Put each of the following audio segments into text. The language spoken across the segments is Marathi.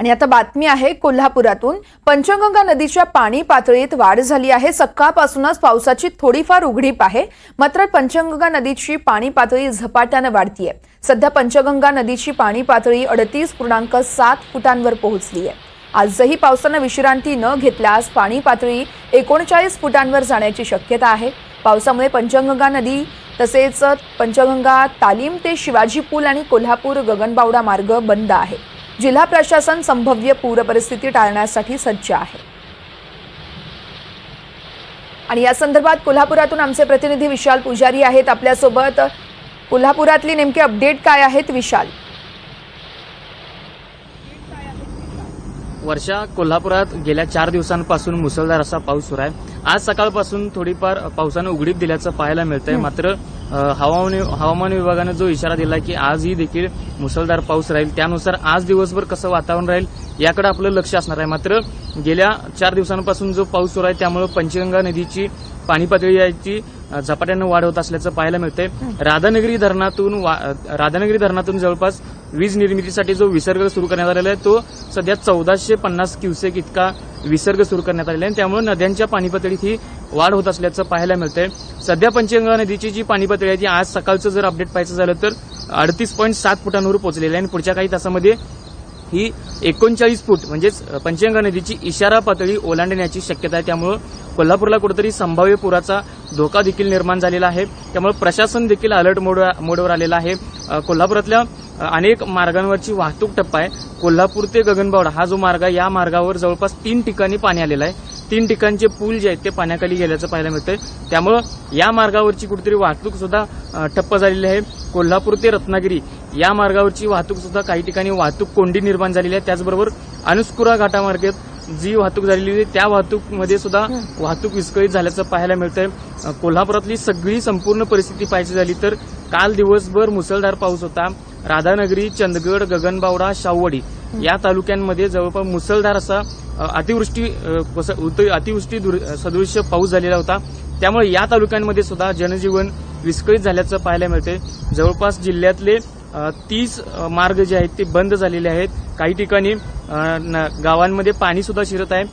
आणि आता बातमी आहे कोल्हापुरातून. पंचगंगा नदीच्या पाणी पातळीत वाढ झाली आहे. सकाळपासूनच पावसाची थोडीफार उघडीप आहे. मात्र पंचगंगा नदीची पाणी पातळी झपाट्यानं वाढतीये. सध्या पंचगंगा नदीची पाणी पातळी अडतीस पूर्णांक सात फुटांवर पोहोचली आहे. आजही पावसानं विश्रांती न घेतल्यास पाणी पातळी एकोणचाळीस फुटांवर जाण्याची शक्यता आहे. पावसामुळे पंचगंगा नदी तसेच पंचगंगा तालीम ते शिवाजी पूल आणि कोल्हापूर गगनबावडा मार्ग बंद आहे जिल्हा प्रशासन संभाव्य पूर परिस्थिती टाळण्यासाठी सज्ज आहे. आणि या संदर्भात कोल्हापुरातून आमचे प्रतिनिधी विशाल पुजारी आहेत. आपल्यासोबत कोल्हापुरातली नेमके अपडेट काय आहेत विशाल? वर्षा कोल्हापुरात गेल्या चार दिवसांपासून मुसळधार असा पाऊस सुरू आहे. आज सकाळपासून थोडीफार पावसानं उघडीप दिल्याचं पाहायला मिळतंय. मात्र हवामान हवामान विभागानं जो इशारा दिला की आजही देखील मुसळधार पाऊस राहील त्यानुसार आज दिवसभर कसं वातावरण राहील याकडे आपलं लक्ष असणार आहे. मात्र गेल्या चार दिवसांपासून जो पाऊस सुरू आहे त्यामुळे पंचगंगा नदीची पाणी पातळी याची अ, झपाट्यानं वाढ होत असल्याचं पाहायला मिळतंय. राधानगरी धरणातून राधानगरी धरणातून जवळपास वीज निर्मितीसाठी जो विसर्ग सुरू करण्यात आलेला आहे तो सध्या चौदाशे पन्नास क्युसेक इतका विसर्ग सुरू करण्यात आलेला आहे. त्यामुळे नद्यांच्या पाणी पातळीत ही वाढ होत असल्याचं पाहायला मिळतंय. सध्या पंचगंगा नदीची जी पाणी पातळी आहे ती आज सकाळचं जर अपडेट पाहायचं झालं तर अडतीस पॉईंट सात फुटांवर पोहोचलेली आहे आणि पुढच्या काही तासामध्ये ही एकोणचाळीस फूट म्हणजेच पंचगंगा नदीची इशारा पातळी ओलांडण्याची शक्यता आहे. त्यामुळं कोल्हापूरला कुठेतरी संभाव्य पुराचा धोका देखील निर्माण झालेला आहे. त्यामुळे प्रशासन देखील अलर्ट मोड मोडवर आलेला आहे. कोल्हापुरातल्या अनेक मार्गांवरची वाहतूक टप्पा आहे. कोल्हापूर ते गगनबावडा हा जो मार्ग आहे या मार्गावर जवळपास तीन ठिकाणी पाणी आलेलं आहे. तीन ठिकाणचे पूल जे आहेत ते पाण्याखाली गेल्याचं पाहायला मिळतंय. त्यामुळं या मार्गावरची कुठेतरी वाहतूक सुद्धा ठप्प झालेली आहे. कोल्हापूर ते रत्नागिरी या मार्गावरची वाहतूक सुद्धा काही ठिकाणी वाहतूक कोंडी निर्माण झालेली आहे. त्याचबरोबर अनुस्कुरा घाटामार्गात जी वाहतूक झालेली आहे त्या वाहतूकमध्ये सुद्धा वाहतूक विस्कळीत झाल्याचं पाहायला मिळतंय. कोल्हापुरातली सगळी संपूर्ण परिस्थिती पाहायची झाली तर काल दिवसभर मुसळधार पाऊस होता. राधानगरी चंदगड गगनबावडा शाहूवाडी या तालुक्यांमध्ये जवळपास मुसळधार असा अतिवृष्टी अतिवृष्टी सदृश्य पाऊस झालेला होता. त्यामुळे या तालुक्यांमध्ये सुद्धा जनजीवन विस्कळीत झाल्याचं पाहायला मिळते जवळपास जिल्ह्यातले तीस मार्ग जे आहेत ते बंद झालेले आहेत. काही ठिकाणी गावांमध्ये पाणी सुद्धा शिरत आहे.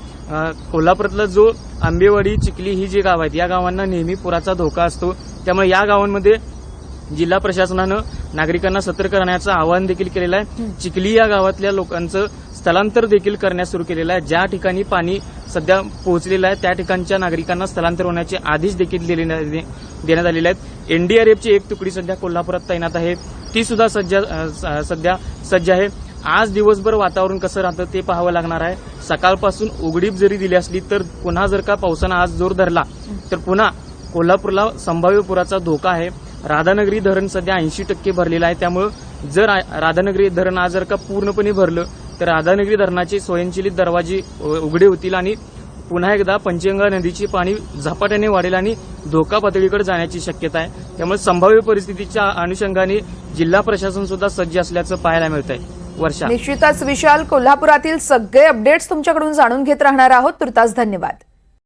कोल्हापुरातला जो आंबेवाडी चिखली ही जी गाव आहेत या गावांना नेहमी पुराचा धोका असतो. त्यामुळे या गावांमध्ये जिल्हा प्रशासनानं नागरिकांना सतर्क राहण्याचं आवाहन देखील केलेलं आहे. चिखली या गावातल्या लोकांचं स्थलांतर देखील करण्यास सुरू केलेलं आहे. ज्या ठिकाणी पाणी सध्या पोहोचलेलं आहे त्या ठिकाणच्या नागरिकांना स्थलांतर होण्याचे आदेश देखील देण्यात आलेले आहेत. एनडीआरएफची एक तुकडी सध्या कोल्हापुरात तैनात आहे. ती सुद्धा सज्ज स- सध्या सज्ज आहे. आज दिवसभर वातावरण कसं राहतं ते पाहावं लागणार आहे. सकाळपासून उघडीप जरी दिली असली तर पुन्हा जर का पावसानं आज जोर धरला तर पुन्हा कोल्हापूरला संभाव्य पुराचा धोका आहे. राधानगरी धरण सध्या ऐंशी टक्के भरलेलं आहे. त्यामुळं जर राधानगरी धरण आज जर का पूर्णपणे भरलं तर राधानगरी धरणाचे स्वयंचलित दरवाजे उ- उघडे होतील आणि पुन्हा एकदा पंचगंगा नदीची पाणी झपाट्याने वाढेल आणि धोका पातळीकडे जाण्याची शक्यता आहे. त्यामुळे संभाव्य परिस्थितीच्या अनुषंगाने जिल्हा प्रशासन सुद्धा सज्ज असल्याचं पाहायला मिळत आहे वर्षा. निश्चितच विशाल कोल्हापुरातील सगळे अपडेट्स तुमच्याकडून जाणून घेत राहणार आहोत. तुर्तास धन्यवाद.